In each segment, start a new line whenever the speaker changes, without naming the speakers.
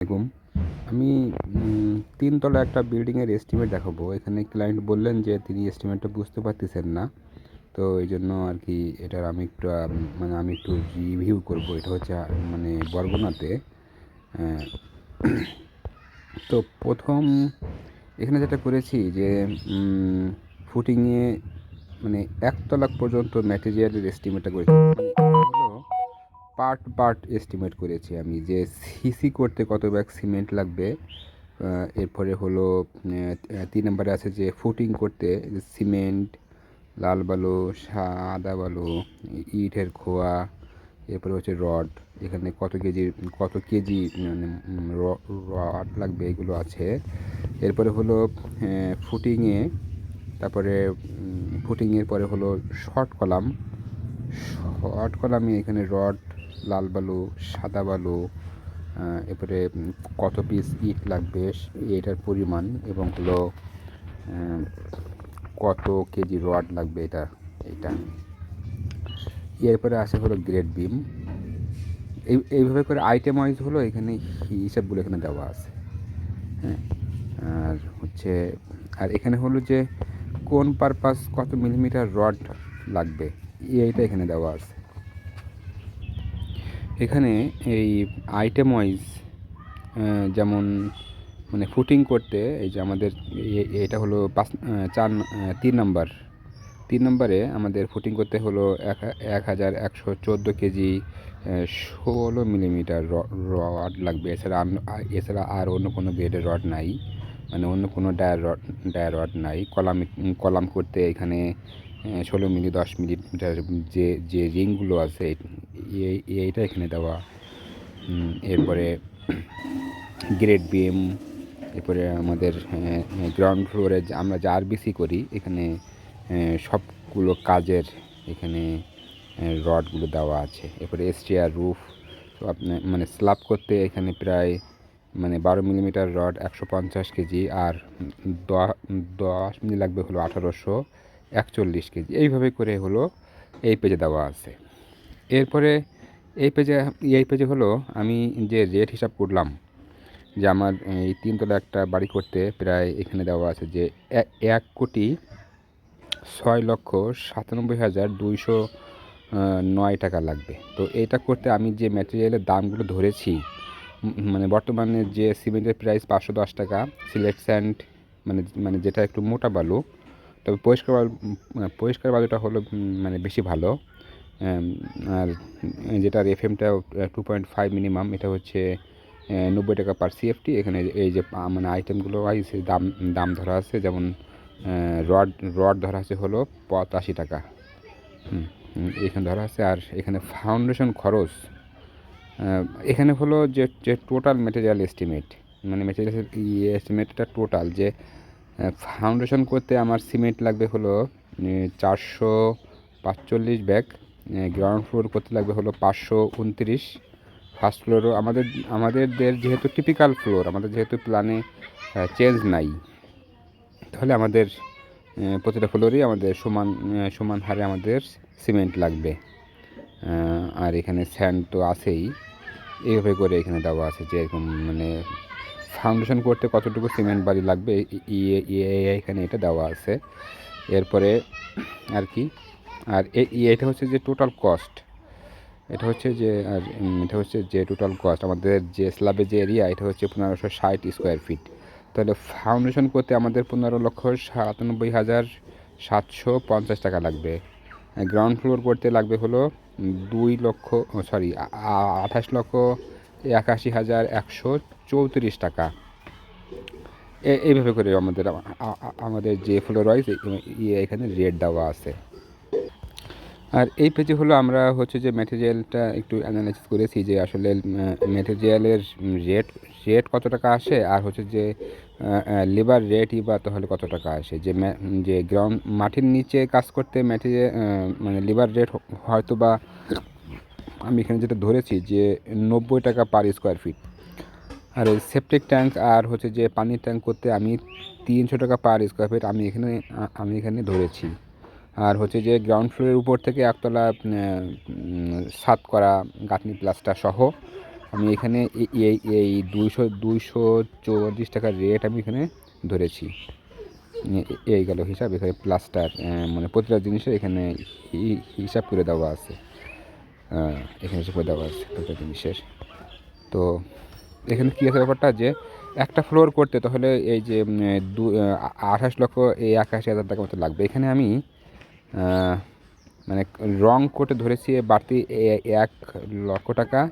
আলাইকুম। আমি তিনতলা একটা বিল্ডিংয়ের এস্টিমেট দেখাবো। এখানে ক্লায়েন্ট বললেন যে, তিনি এস্টিমেটটা বুঝতে পারতেছেন না। তো এই জন্য আর কি এটার আমি একটু মানে আমি একটু রিভিউ করব। এটা হচ্ছে মানে বরগুনাতে। তো প্রথম, এখানে যেটা করেছি যে ফুটিংয়ে মানে একতলা পর্যন্ত ম্যাটেরিয়ালের এস্টিমেটটা করেছি। মানে হলো পার্ট পার্ট এস্টিমেট করেছি আমি যে সিসি করতে কত ব্যাগ সিমেন্ট লাগবে। এরপরে হলো তিন নম্বরে আছে যে ফুটিং করতে সিমেন্ট, লাল বালু, সাদা বালু, ইটের খোয়া, এরপরে হচ্ছে রড। এখানে কত কেজি কত কেজি মানে রড লাগবে এগুলো আছে। এরপরে হলো ফুটিংয়ে, তারপরে ফুটিংয়ের পরে হলো শর্ট কলাম। শর্ট কলামে এখানে রড লাল বালু, সাদা বালু এরপরে কত পিস ইট লাগবে, এটার পরিমাণ এবং হলো কত কেজি রড লাগবে এটা এটা। এরপরে আসে হলো গ্রেড বিম এই, এইভাবে করে আইটেম ওয়াইজ হলো, এখানে হিসাবগুলো এখানে দেওয়া আছে। হ্যাঁ আর হচ্ছে, আর এখানে হলো যে কোন পারপাস কত মিলিমিটার রড লাগবে, এইটা এখানে দেওয়া আছে। এখানে এই আইটেম ওয়াইজ যেমন মানে ফুটিং করতে, এই যে আমাদের এটা হলো পাঁচ চার তিন নাম্বার তিন নম্বরে আমাদের ফুটিং করতে হলো এক এক হাজার একশো চোদ্দ কেজি ষোলো মিলিমিটার রড লাগবে। এছাড়া এছাড়া আর অন্য কোনো গ্রেডের রড নাই। মানে অন্য কোনো ডায়ার রড ডায়ার রড নাই। কলাম কলাম করতে এখানে ষোলো মিলি, দশ মিলিমিটার যে যে রিংগুলো আছে এইটা এখানে দেওয়া। এরপরে গ্রেড বিম, এরপরে আমাদের গ্রাউন্ড ফ্লোরে আমরা যে আরবিসি করি, এখানে সবগুলো কাজের এখানে রডগুলো দেওয়া আছে। এরপরে এসটিআর রুফ, তো আপনার মানে স্ল্যাব করতে এখানে প্রায় মানে বারো মিলিমিটার রড একশো পঞ্চাশ কেজি আর দশ মিলি লাগবে হলো আঠারোশো একচল্লিশ কেজি। এইভাবে করে হলো এই পেজে দেওয়া আছে। এরপরে এই পেজে এই পেজে হলো আমি যে রেট হিসাব করলাম, যে আমার, এই তিনতলা একটা বাড়ি করতে প্রায় এখানে দেওয়া আছে যে এক কোটি ছয় লক্ষ সাতানব্বই হাজার দুইশো নয় টাকা লাগবে। তো এটা করতে আমি যে ম্যাটেরিয়ালের দামগুলো ধরেছি মানে বর্তমানে যে সিমেন্টের প্রাইস পাঁচশো দশ টাকা, সিলেট স্যান্ড মানে মানে যেটা একটু মোটা বালু, তবে পরিষ্কার বালু পরিষ্কার বালুটা হলো মানে বেশি ভালো। আর যেটার এফএমটা টু পয়েন্ট ফাইভ মিনিমাম এটা হচ্ছে নব্বই টাকা পার সিএফটি এখানে এই যে মানে আইটেমগুলো ওয়াইজ দাম দাম ধরা আছে, যেমন রড রড ধরা আছে হলো পঁচাশি টাকা। এখানে ধরা আছে, আর এখানে ফাউন্ডেশন খরচ এখানে হলো যে যে টোটাল মেটেরিয়াল এস্টিমেট মানে মেটেরিয়াল এস্টিমেটটা টোটাল যে ফাউন্ডেশন করতে আমার সিমেন্ট লাগবে হলো চারশো পাঁচচল্লিশ ব্যাগ। গ্রাউন্ড ফ্লোর করতে লাগবে হলো পাঁচশো উনত্রিশ। ফার্স্ট ফ্লোরও আমাদের আমাদের যেহেতু টিপিক্যাল ফ্লোর আমাদের যেহেতু প্ল্যানে চেঞ্জ নাই, তাহলে আমাদের প্রতিটা ফ্লোরেই আমাদের সমান সমান হারে আমাদের সিমেন্ট লাগবে। আর এখানে স্যান্ড তো আছেই। এইভাবে করে এখানে দেওয়া আছে যে এরকম মানে ফাউন্ডেশন করতে কতটুকু সিমেন্ট বালি লাগবে এখানে এটা দেওয়া আছে। এরপরে আর কি আর এটা হচ্ছে যে টোটাল কস্ট এটা হচ্ছে যে, আর এটা হচ্ছে যে টোটাল কস্ট আমাদের যে স্ল্যাবের যে এরিয়া এটা হচ্ছে পনেরোশো ষাট স্কোয়ার ফিট তাহলে ফাউন্ডেশন করতে আমাদের পনেরো লক্ষ সাতানব্বই হাজার সাতশো পঞ্চাশ টাকা লাগবে। গ্রাউন্ড ফ্লোর করতে লাগবে হলো দুই লক্ষ সরি আঠাশ লক্ষ একাশি হাজার একশো চৌত্রিশ টাকা। এইভাবে করে আমাদের আমাদের যে ফ্লোর ওয়াইজ এখানে রেট দেওয়া আছে। আর এই পেজে হলো আমরা হচ্ছে যে ম্যাটেরিয়ালটা একটু অ্যানালাইসিস করেছি যে আসলে ম্যাটেরিয়ালের রেট রেট কত টাকা আসে আর হচ্ছে যে লেবার রেটই বা তাহলে কত টাকা আসে। যে যে গ্রাউন্ড মাটির নিচে কাজ করতে ম্যাটেরিয়াল মানে লেবার রেট হয়তো বা আমি এখানে যেটা ধরেছি যে নব্বই টাকা পার স্কোয়ার ফিট আর সেপটিক ট্যাঙ্ক আর হচ্ছে যে পানির ট্যাঙ্ক করতে আমি তিনশো টাকা পার স্কোয়ার ফিট আমি এখানে আমি এখানে ধরেছি। হচ্ছে যে গ্রাউন্ড ফ্লোরের উপর থেকে একতলা উম, করা গাঁথনি প্লাস্টার সহ আমি এখানে এই এই দুইশো দুইশো চৌত্রিশ টাকার রেট আমি এখানে ধরেছি। এই গেল হিসাব এখানে প্লাস্টার মানে প্রতিটা জিনিসের এখানে হিসাব করে দেওয়া আছে। এখানে হিসাব করে দেওয়া আছে প্রতিটা জিনিসের। তো এখানে কী আছে ব্যাপারটা যে একটা ফ্লোর করতে তাহলে এই যে দু আঠাশ লক্ষ এই একাশি হাজার টাকা মতো লাগবে। এখানে আমি মানে রং কোটে ধরেছি বাড়তি এক লক্ষ টাকা।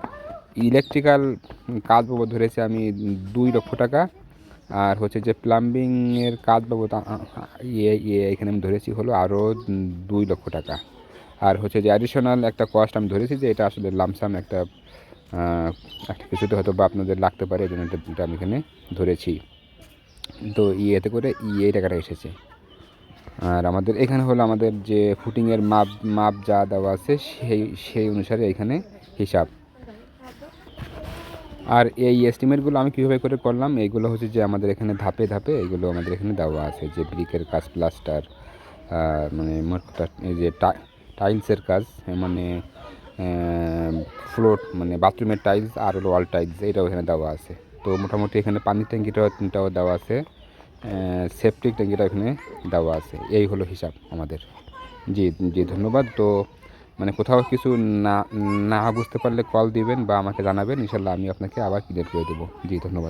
ইলেকট্রিক্যাল কাজ বাবদ ধরেছি আমি দুই লক্ষ টাকা। আর হচ্ছে যে প্লাম্বিংয়ের কাজ আ- ইয়ে ইয়ে এখানে আমি ধরেছি হলো আরও দুই লক্ষ টাকা। আর হচ্ছে যে অ্যাডিশনাল একটা কস্ট আমি ধরেছি যে এটা আসলে লামসাম একটা একটা কিছুতে হয়তো বা আপনাদের লাগতে পারে, এই জন্য আমি এখানে ধরেছি। তো ইয়েতে করে ই এই টাকাটা এসেছে। আর আমাদের এখানে হলো আমাদের যে ফুটিংয়ের মাপ মাপ যা দেওয়া আছে সেই সেই অনুসারে এখানে হিসাব। আর এই এস্টিমেটগুলো আমি কীভাবে করে করলাম? এইগুলো হচ্ছে যে আমাদের এখানে ধাপে ধাপে এগুলো আমাদের এখানে দেওয়া আছে। যে ব্রিকের কাজ, প্লাস্টার মানে যে টাইলসের কাজ মানে ফ্লোর মানে বাথরুমের টাইলস আর ওয়াল টাইলস এটাও এখানে দেওয়া আছে। তো মোটামুটি এখানে পানির ট্যাঙ্কিটাও, তিনটাও দেওয়া আছে। সেপটিক ট্যাঙ্কিটা এখানে দেওয়া আছে। এই হলো হিসাব আমাদের। জি জি, ধন্যবাদ। তো মানে কোথাও কিছু না না বুঝতে পারলে কল দিবেন বা আমাকে জানাবেন, ইনশাল্লাহ আমি আপনাকে আবার ক্লিয়ার করে দেবো। জি, ধন্যবাদ।